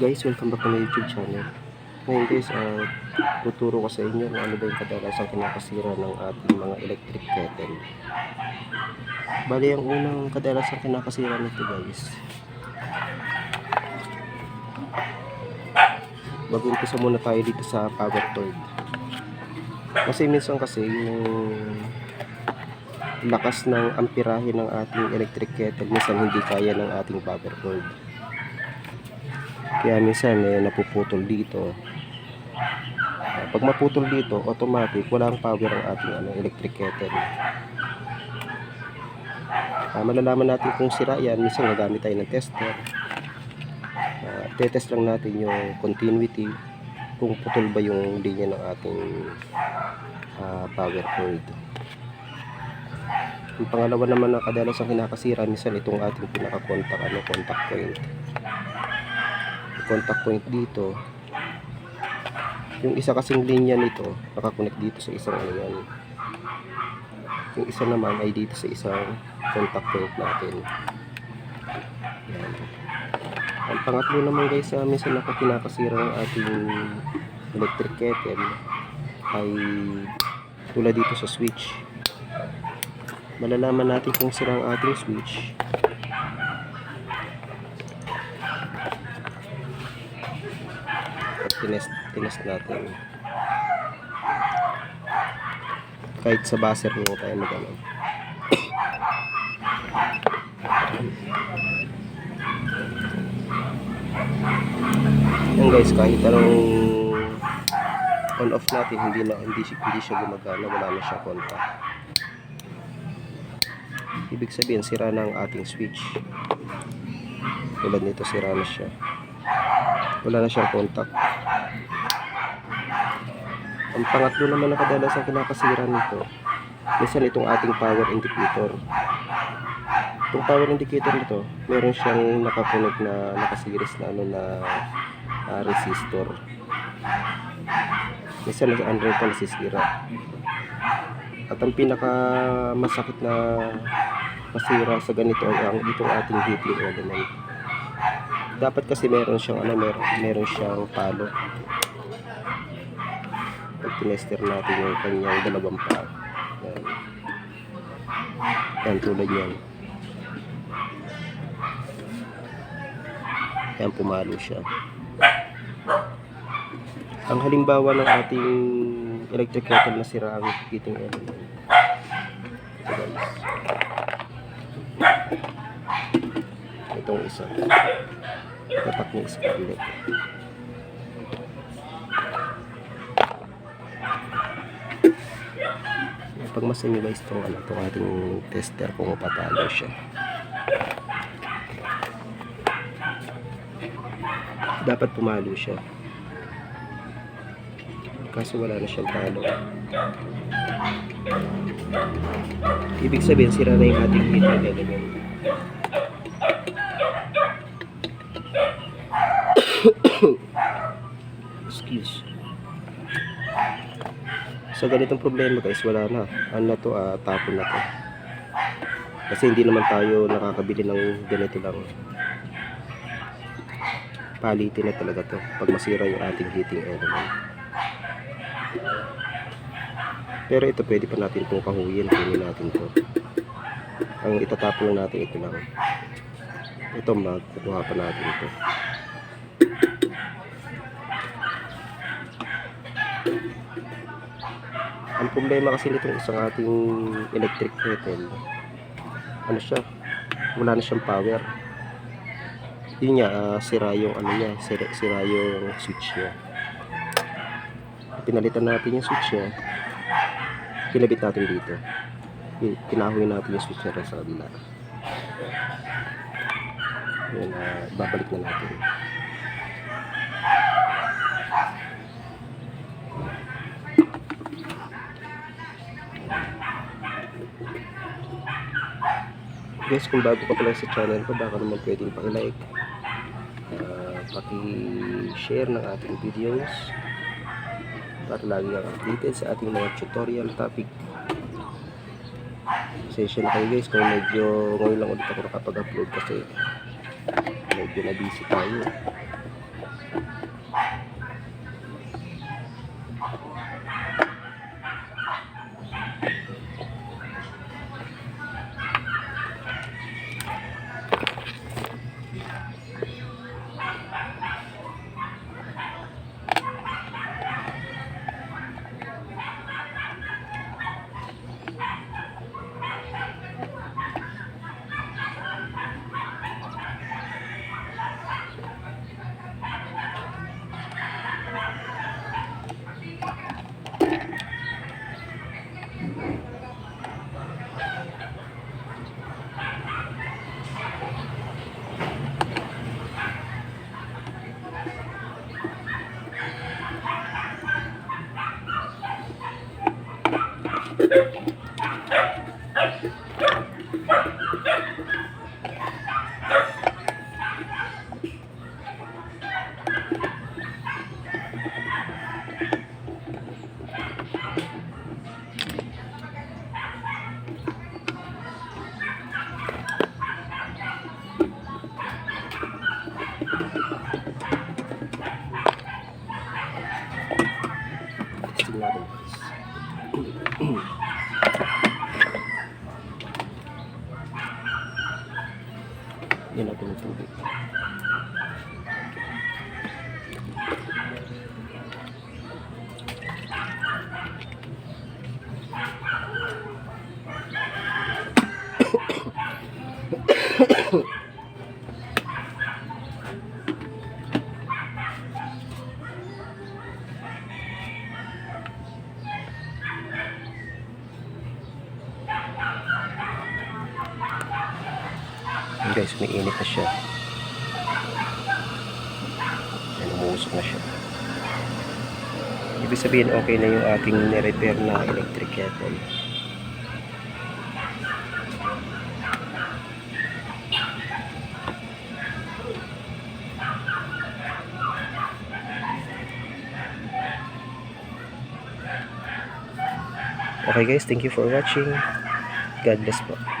guys? Welcome back to my YouTube channel. Ngayon guys, uh, tuturo ko sa inyo kung ano ba yung kadalasang kinakasira ng ating mga electric kettle. Bali, ang unang kadalasang kinakasira nito guys. Mag-umpisa muna tayo dito sa power cord. Kasi minsan kasi yung lakas ng amperahe ng ating electric kettle minsan hindi kaya ng ating power cord. Kaya minsan eh, napuputol dito. Pag maputol dito, automatic, wala ang power ang ating ano, electric kettle. Ah, malalaman natin kung sira yan, minsan gagamit tayo ng tester. Ah, tetest lang natin yung continuity, kung putol ba yung linya ng ating ah, power cord. Yung pangalawa naman na kadalas ang kinakasira, minsan itong ating pinaka-contact, ano, contact point contact point dito. Yung isa kasing linya nito nakakonect dito sa isang ano yan. Yung isa naman ay dito sa isang contact point natin. Yan. ang pangatlo naman guys sa minsan na kinakasira ng ating electric kettle ay tulad dito sa switch. Malalaman natin kung sira ang ating switch tinest, tinest natin. Kahit sa buzzer mo tayo mag ano. Yan guys, kahit anong on off natin, hindi na hindi, hindi siya gumagana, wala na siya contact. Ibig sabihin, sira na ang ating switch. Tulad nito, sira na siya wala na siyang contact. Ang pangatlo naman na kadalasan kinakasira nito, minsan itong ating power indicator. Itong power indicator nito, meron siyang nakakunog na nakasiris na ano na ah, resistor. Minsan ang rito nasisira. At ang pinaka masakit na masira sa ganito ay ang itong ating heating element dapat kasi meron siyang ano meron meron siyang palo pag tinester natin yung kanyang dalawang paa yan. Yan tulad yan. Yan pumalo siya. Ang halimbawa ng ating electric kettle na sira ang heating element ito guys itong isa. Tatak pag mas inibase itong ano, itong ating tester kung patalo siya. Dapat pumalo siya. Kaso wala na siyang talo. Ibig sabihin sira na yung ating heater element excuse sa ganitong problema guys wala na. Ano na to? Ah, tapon na to. Kasi hindi naman tayo nakakabili ng ganito lang. Palitin na talaga to pag masira yung ating heating element. Pero ito pwede pa natin itong kahuyin. Kunin natin to. Ang itatapon lang natin ito lang. Ito magkukuha pa natin ito ang problema kasi nitong isang ating electric kettle. Ano siya? Wala na siyang power. Yun nga ah, sira yung ano niya sira, sira yung switch niya. Pinalitan natin yung switch niya. Kinabit natin dito. Pinahoy natin yung switch niya sa kabila. Yun ah, babalik na natin guys kung bago ka pala sa channel ko baka naman pwedeng paki-like uh, paki-share ng ating videos. Para lagi kang updated sa ating mga tutorial topic. Session kayo guys kung medyo ngayon lang ulit ako nakapag-upload kasi medyo na busy tayo Yep. Guys, may init na siya. Yan, umuusok na siya. Ibig sabihin, okay na yung ating nirepair na electric kettle. Okay guys, thank you for watching. God bless po.